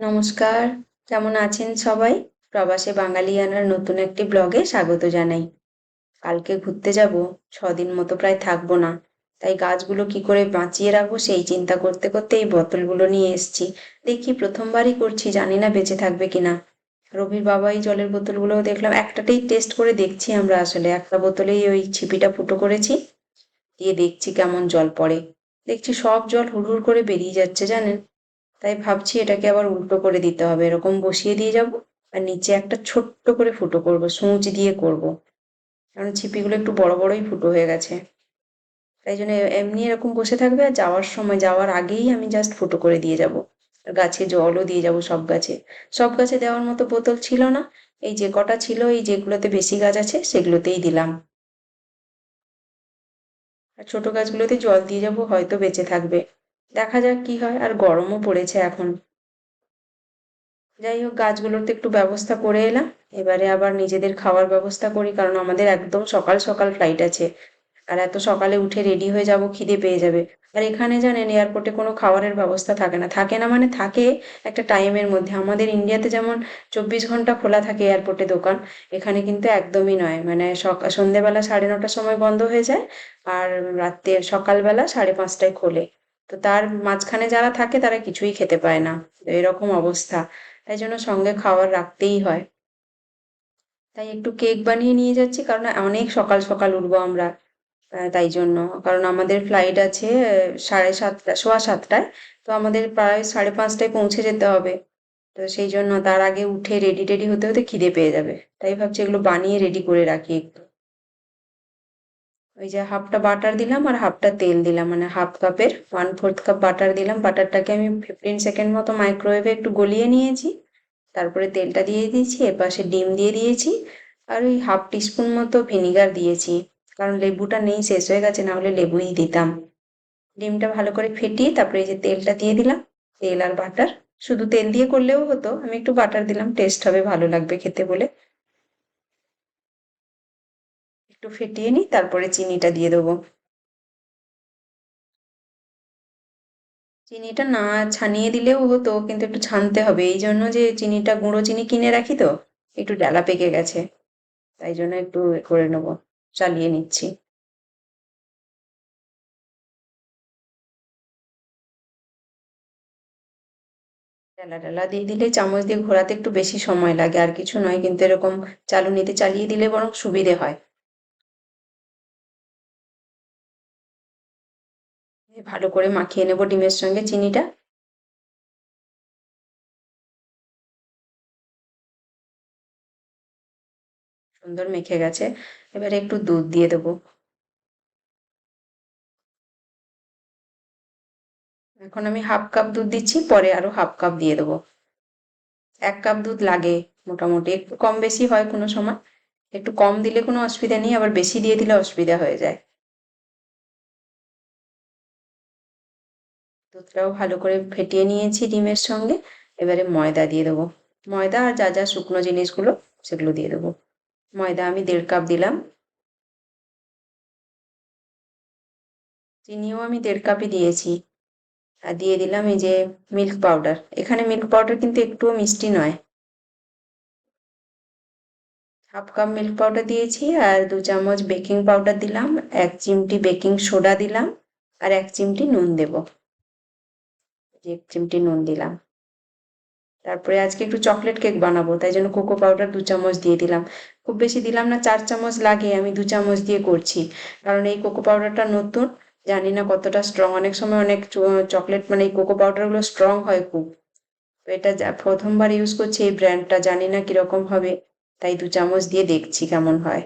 নমস্কার। কেমন আছেন সবাই? প্রবাসে বাঙালিয়ানার নতুন একটি ব্লগে স্বাগত জানাই। কালকে ঘুরতে যাব, ছদিন মতো প্রায় থাকব না। তাই গাছগুলো কি করে বাঁচিয়ে রাখব সেই চিন্তা করতে করতে এই বোতলগুলো নিয়ে এসছি। দেখি প্রথমবারই করছি, জানি না বেঁচে থাকবে কিনা। রবির বাবা এই জলের বোতলগুলো দেখলাম, একটাতেই টেস্ট করে দেখছি আমরা আসলে। একটা বোতলেই ওই ছিপিটা ফুটো করেছি। দিয়ে দেখছি কেমন জল পড়ে। দেখছি সব জল হুড় করে বেরিয়ে যাচ্ছে, জানেন? তাই ভাবছি এটাকে আবার উল্টো করে দিতে হবে। এরকম বসিয়ে দিয়ে যাব আর নিচে একটা ছোট্ট করে ফুটো করব, সূচ দিয়ে করব। কারণ ছিপিগুলো একটু বড় বড়ই ফুটো হয়ে গেছে। তাই জন্য এমনি এরকম বসে থাকবে আর যাওয়ার সময় যাওয়ার আগেই আমি জাস্ট ফুটো করে দিয়ে যাব। আর গাছে জলও দিয়ে যাব সব গাছে। সব গাছে দেওয়ার মতো বোতল ছিল না। এই যে কটা ছিল, এই যেগুলোতে বেশি গাছ আছে, সেগুলোতেই দিলাম। আর ছোট গাছগুলোতে জল দিয়ে যাব, হয়তো বেঁচে থাকবে। দেখা যাক কি হয়, আর গরমও পড়েছে এখন। যাই হোক গাছগুলোর তো একটু ব্যবস্থা করে এলাম। এবারে আবার নিজেদের খাওয়ার ব্যবস্থা করি, কারণ আমাদের একদম সকাল সকাল ফ্লাইট আছে। আর এত সকালে উঠে রেডি হয়ে যাব, খিদে পেয়ে যাবে। আর এখানে জানেন এয়ারপোর্টে কোনো খাবারের ব্যবস্থা থাকে না। থাকে না মানে থাকে একটা টাইমের মধ্যে। আমাদের ইন্ডিয়াতে যেমন চব্বিশ ঘণ্টা খোলা থাকে এয়ারপোর্টে দোকান, এখানে কিন্তু একদমই নয়। মানে সকাল সন্ধেবেলা সাড়ে নটার সময় বন্ধ হয়ে যায়, আর রাত্রে সকালবেলা সাড়ে পাঁচটায় খোলে। তো তার মাঝখানে যারা থাকে তারা কিছুই খেতে পায় না। এরকম অবস্থা। তাই জন্য সঙ্গে খাবার রাখতেই হয়। তাই একটু কেক বানিয়ে নিয়ে যাচ্ছি কারণ অনেক সকাল সকাল উঠবো আমরা তাই জন্য। কারণ আমাদের ফ্লাইট আছে সাড়ে সাতটা, সোয়া সাতটায়। তো আমাদের প্রায় সাড়ে পাঁচটায় পৌঁছে যেতে হবে। তো সেই জন্য তার আগে উঠে রেডি টেডি হতে হতে খিদে পেয়ে যাবে। তাই ভাবছি এগুলো বানিয়ে রেডি করে রাখি একটু। ওই যে হাফটা বাটার দিলাম আর হাফটা তেল দিলাম মানে হাফ কাপের ওয়ান ফোর্থ কাপ বাটার দিলাম। বাটারটাকে আমি ফিফটিন সেকেন্ড মতো মাইক্রোওয়েভে একটু গলিয়ে নিয়েছি। তারপরে তেলটা দিয়ে দিয়েছি, এপাশে ডিম দিয়ে দিয়েছি আর ওই হাফ টিস্পুন মতো ভিনিগার দিয়েছি। কারণ লেবুটা নেই, শেষ হয়ে গেছে, না হলে লেবুই দিতাম। ডিমটা ভালো করে ফেটিয়ে তারপরে এই যে তেলটা দিয়ে দিলাম, তেল আর বাটার শুধু তেল দিয়ে করলেও হতো, আমি একটু বাটার দিলাম টেস্ট হবে, ভালো লাগবে খেতে বলে। একটু ফেটিয়ে নিই, তারপরে চিনিটা দিয়ে দেবো। চিনিটা না ছানিয়ে দিলেও হতো, কিন্তু একটু ছানতে হবে। এই জন্য যে চিনিটা, গুঁড়ো চিনি কিনে রাখি তো, একটু ডালা পেকে গেছে। তাই জন্য একটু করে নেব, চালিয়ে নিচ্ছি। ডালা ডালা দিয়ে দিলে চামচ দিয়ে ঘোরাতে একটু বেশি সময় লাগে, আর কিছু নয়। কিন্তু এরকম চালুনিতে চালিয়ে দিলে বরং সুবিধে হয়। ভালো করে মাখিয়ে নেব ডিমের সঙ্গে চিনিটা। সুন্দর মেখে গেছে। এবারে একটু দুধ দিয়ে দেবো। এখন আমি হাফ কাপ দুধ দিচ্ছি, পরে আরও হাফ কাপ দিয়ে দেবো। এক কাপ দুধ লাগে মোটামুটি, একটু কম বেশি হয় কোনো সময়। একটু কম দিলে কোনো অসুবিধা নেই, আবার বেশি দিয়ে দিলে অসুবিধা হয়ে যায়। দুধটাও ভালো করে ফেটিয়ে নিয়েছি ডিমের সঙ্গে। এবারে ময়দা দিয়ে দেবো। ময়দা আর যা যা শুকনো জিনিসগুলো, সেগুলো দিয়ে দেবো। ময়দা আমি দেড় কাপ দিলাম। চিনিও আমি দেড় কাপই দিয়েছি। আর দিয়ে দিলাম এই যে মিল্ক পাউডার। এখানে মিল্ক পাউডার কিন্তু একটুও মিষ্টি নয়। হাফ কাপ মিল্ক পাউডার দিয়েছি আর দু চামচ বেকিং পাউডার দিলাম। এক চিমটি বেকিং সোডা দিলাম। আর এক চিমটি নুন দেব। এক চিমটি নুন দিলাম। তারপরে আজকে একটু চকলেট কেক বানাবো, তাই জন্য কোকো পাউডার দু চামচ দিয়ে দিলাম। খুব বেশি দিলাম না, চার চামচ লাগে, আমি দু চামচ দিয়ে করছি। কারণ এই কোকো পাউডারটা নতুন, জানি না কতটা স্ট্রং অনেক সময় অনেক চকলেট মানে এই কোকো পাউডারগুলো স্ট্রং হয় খুব। তো এটা প্রথমবার ইউজ করছি এই ব্র্যান্ডটা জানি না কীরকম হবে, তাই দু চামচ দিয়ে দেখছি কেমন হয়।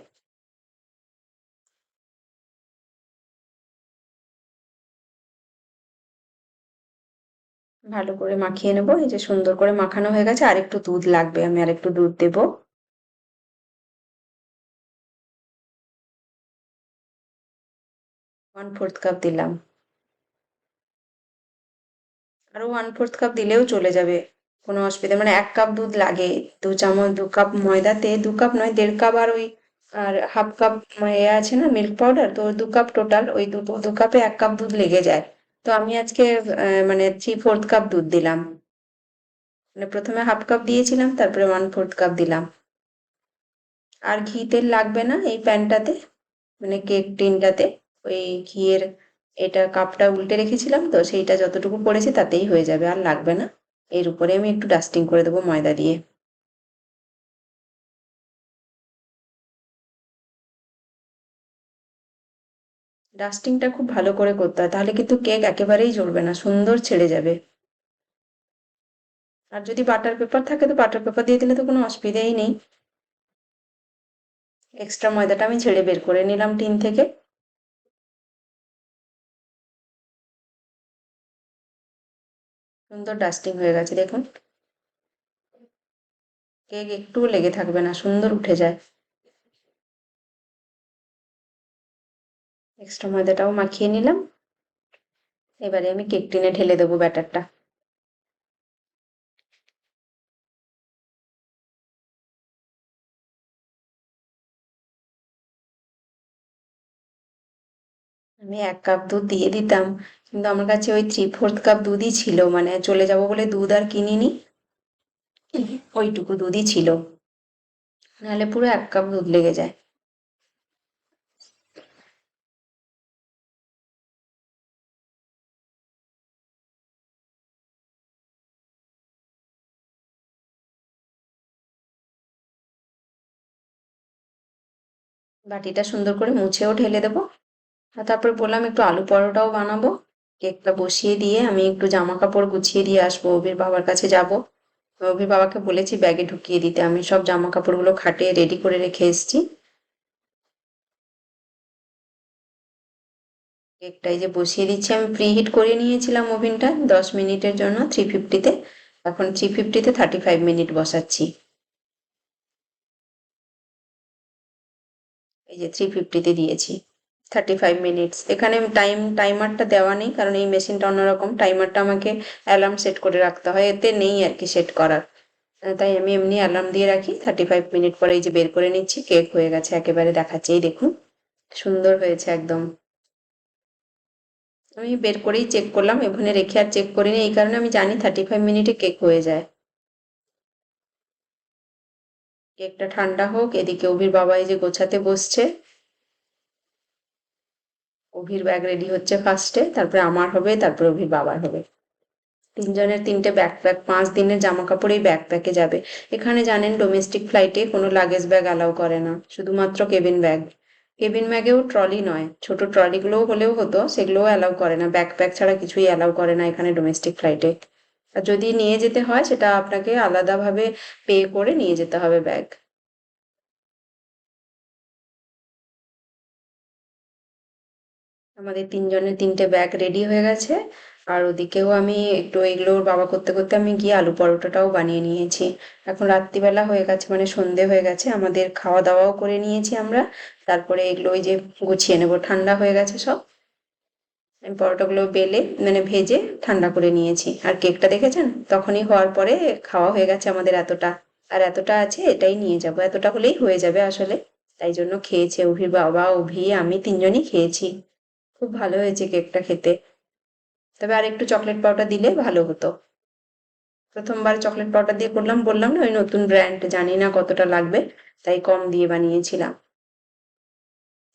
ভালো করে মাখিয়ে নেব। এই যে সুন্দর করে মাখানো হয়ে গেছে। আর একটু দুধ লাগবে, আমি আর একটু দুধ দেব। ওয়ান ফোর্থ কাপ দিলাম। আরও ওয়ান ফোর্থ কাপ দিলেও চলে যাবে, কোনো অসুবিধা মানে এক কাপ দুধ লাগে, দু চামচ, দু কাপ ময়দাতে, দু কাপ নয়, দেড় কাপ আর ওই, আর হাফ কাপ এ আছে না মিল্ক পাউডার তো দু কাপ টোটাল ওই দু দু কাপে এক কাপ দুধ লেগে যায়। তো আমি আজকে মানে থ্রি ফোর্থ কাপ দুধ দিলাম। মানে প্রথমে হাফ কাপ দিয়েছিলাম, তারপরে ওয়ান ফোর্থ কাপ দিলাম। আর ঘি তেল লাগবে না এই প্যানটাতে মানে কেক টিনটাতে। ওই ঘিয়ের এটা কাপটা উল্টে রেখেছিলাম, তো সেইটা যতটুকু পড়েছে তাতেই হয়ে যাবে, আর লাগবে না। এর উপরে আমি একটু ডাস্টিং করে দেবো ময়দা দিয়ে। ডাস্টিংটা খুব ভালো করে করতে হয়, তাহলে কিন্তু কেক একেবারেই জ্বলবে না, সুন্দর ছেড়ে যাবে। আর যদি বাটার পেপার থাকে তো বাটার পেপার দিয়ে দিলে তো কোনো অসুবিধাই নেই। এক্সট্রা ময়দাটা আমি ছেড়ে বের করে নিলাম টিন থেকে। সুন্দর ডাস্টিং হয়ে গেছে, দেখুন। কেক একটুও লেগে থাকবে না, সুন্দর উঠে যায়। এক্সট্রা ময়দাটাও মাখিয়ে নিলাম। এবারে আমি কেক টিনে ঢেলে দেবো ব্যাটারটা। আমি এক কাপ দুধ দিয়ে দিতাম, কিন্তু আমার কাছে ওই থ্রি ফোর্থ কাপ দুধই ছিল মানে চলে যাব বলে দুধ আর কিনিনি। ওইটুকু দুধই ছিল। নাহলে পুরো এক কাপ দুধ লেগে যায়। বাটিটা সুন্দর করে মুছেও ঢেলে দেবো। আর তারপরে বললাম একটু আলু পরোটাও বানাবো। কেকটা বসিয়ে দিয়ে আমি একটু জামা কাপড় গুছিয়ে দিয়ে আসব, অভির বাবার কাছে যাব। অভির বাবাকে বলেছি ব্যাগে ঢুকিয়ে দিতে। আমি সব জামা কাপড়গুলো খাটে রেডি করে রেখে এসেছি। কেকটা এই যে বসিয়ে দিচ্ছি। আমি প্রিহিট করে নিয়েছিলাম ওভেনটা দশ মিনিটের জন্য থ্রি ফিফটিতে এখন থ্রি ফিফটিতে থার্টি ফাইভ মিনিট বসাচ্ছি। এই যে থ্রি ফিফটিতে দিয়েছি। থার্টি ফাইভ মিনিটস এখানে টাইম টাইমারটা দেওয়া নেই, কারণ এই মেশিনটা অন্যরকম। টাইমারটা আমাকে অ্যালার্ম সেট করে রাখতে হয়। এতে নেই আর কি সেট করার। তাই আমি এমনি অ্যালার্ম দিয়ে রাখি। থার্টি ফাইভ মিনিট পরে এই যে বের করে নিচ্ছি কেক হয়ে গেছে একেবারে দেখাচ্ছে। এই দেখুন, সুন্দর হয়েছে একদম। আমি বের করেই চেক করলাম, এখানে রেখে আর চেক করিনি। এই কারণে আমি জানি থার্টি ফাইভ মিনিটে কেক হয়ে যায়। কেকটা ঠান্ডা হোক, এদিকে অভির বাবা এই যে গোছাতে বসছে। অভির ব্যাগ রেডি হচ্ছে ফার্স্টে তারপরে আমার হবে, তারপরে অভির বাবার হবে। তিনজনের তিনটে ব্যাকপ্যাক পাঁচ দিনের জামা কাপড় এই ব্যাকপ্যাকে যাবে। এখানে জানেন ডোমেস্টিক ফ্লাইটে কোনো লাগেজ ব্যাগ অ্যালাউ করে না, শুধুমাত্র কেবিন ব্যাগ কেবিন ব্যাগেও ট্রলি নয়, ছোট ট্রলিগুলোও হলেও হতো, সেগুলোও অ্যালাউ করে না। ব্যাকপ্যাক ছাড়া কিছুই অ্যালাউ করে না এখানে ডোমেস্টিক ফ্লাইটে আর যদি নিয়ে যেতে হয়, সেটা আপনাকে আলাদাভাবে পে করে নিয়ে যেতে হবে ব্যাগ। আমাদের তিনজনের তিনটে ব্যাগ রেডি হয়ে গেছে। আর ওদিকেও আমি একটু এগুলো বাবা করতে করতে আমি গিয়ে আলু পরোটাটাও বানিয়ে নিয়েছি। এখন রাত্রিবেলা হয়ে গেছে মানে সন্ধে হয়ে গেছে। আমাদের খাওয়া দাওয়াও করে নিয়েছি আমরা। তারপরে এগুলো ওই যে গুছিয়ে নেব, ঠান্ডা হয়ে গেছে সব। আমি পরোটাগুলো বেলে মানে ভেজে ঠান্ডা করে নিয়েছি। আর কেকটা দেখেছেন? তখনই হওয়ার পরে খাওয়া হয়ে গেছে আমাদের এতটা। আর এতটা আছে, এটাই নিয়ে যাব। এতটা হলেই হয়ে যাবে আসলে। তাই জন্য খেয়েছে অভির বাবা, অভি, আমি তিনজনই খেয়েছি। খুব ভালো হয়েছে কেকটা খেতে। তবে আর একটু চকলেট পাউডার দিলে ভালো হতো। প্রথমবার চকলেট পাউডার দিয়ে করলাম, বললাম না, ওই নতুন ব্র্যান্ড, জানি না কতটা লাগবে, তাই কম দিয়ে বানিয়েছিলাম।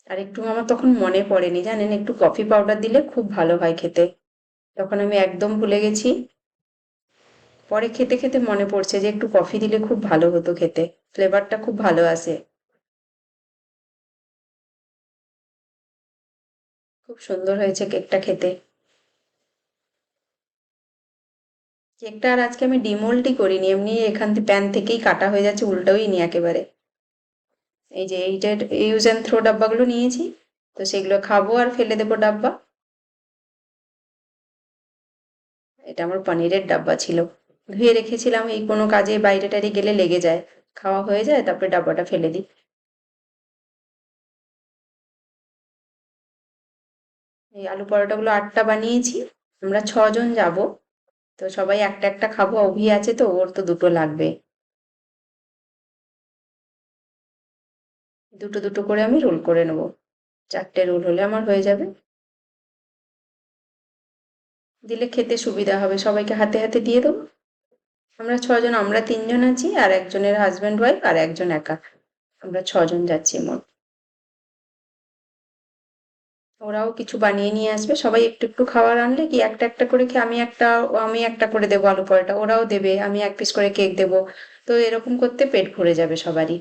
আর একটু আমার তখন মনে পড়েনি, জানেন? একটু কফি পাউডার দিলে খুব ভালো হয় খেতে। তখন আমি একদম ভুলে গেছি। পরে খেতে খেতে মনে পড়ছে যে একটু কফি দিলে খুব ভালো হতো খেতে। ফ্লেভারটা খুব ভালো আসে। খুব সুন্দর হয়েছে কেকটা খেতে। কেকটা আর আজকে আমি ডিমোল্টই করিনি, এমনি এখান থেকে প্যান থেকেই কাটা হয়ে যাচ্ছে, উল্টোই নি একেবারে। এই যে এই যে ইউজ অ্যান্ড থ্রো ডাব্বাগুলো নিয়েছি, তো সেগুলো খাব আর ফেলে দেবো ডাব্বা। এটা আমার পনিরের ডাব্বা ছিল। ধুয়ে রেখেছিলাম, এই কোনো কাজে বাইরে টাইরে গেলে লেগে যায়। খাওয়া হয়ে যায়, তারপরে ডাব্বাটা ফেলে দিই। এই আলু পরোটাগুলো আটটা বানিয়েছি, আমরা ছজন যাব। তো সবাই একটা একটা খাব, অভি আছে তো, ওর তো দুটো লাগবে। দুটো দুটো করে আমি রোল করে নেব। চারটে রোল হলে আমার হয়ে যাবে। দিলে খেতে সুবিধা হবে। সবাইকে হাতে হাতে দিয়ে দেবো। আমরা ছজন, আমরা তিনজন আছি, আর একজনের হাজব্যান্ড ওয়াইফ আর একজন একা। আমরা ছজন যাচ্ছি মোট। ওরাও কিছু বানিয়ে নিয়ে আসবে। সবাই একটু একটু খাবার আনলে কি একটা একটা করে কি আমি একটা আমি একটা করে দেবো আলু পরোটা। ওরাও দেবে, আমি এক পিস করে কেক দেবো। তো এরকম করতে পেট ভরে যাবে সবারই।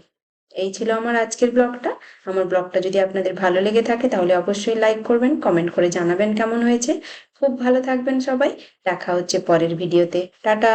এই ছিল আমার আজকের ব্লগটা। আমার ব্লগটা যদি আপনাদের ভালো লেগে থাকে, তাহলে অবশ্যই লাইক করবেন, কমেন্ট করে জানাবেন কেমন হয়েছে। খুব ভালো থাকবেন সবাই। দেখা হচ্ছে পরের ভিডিওতে। টাটা!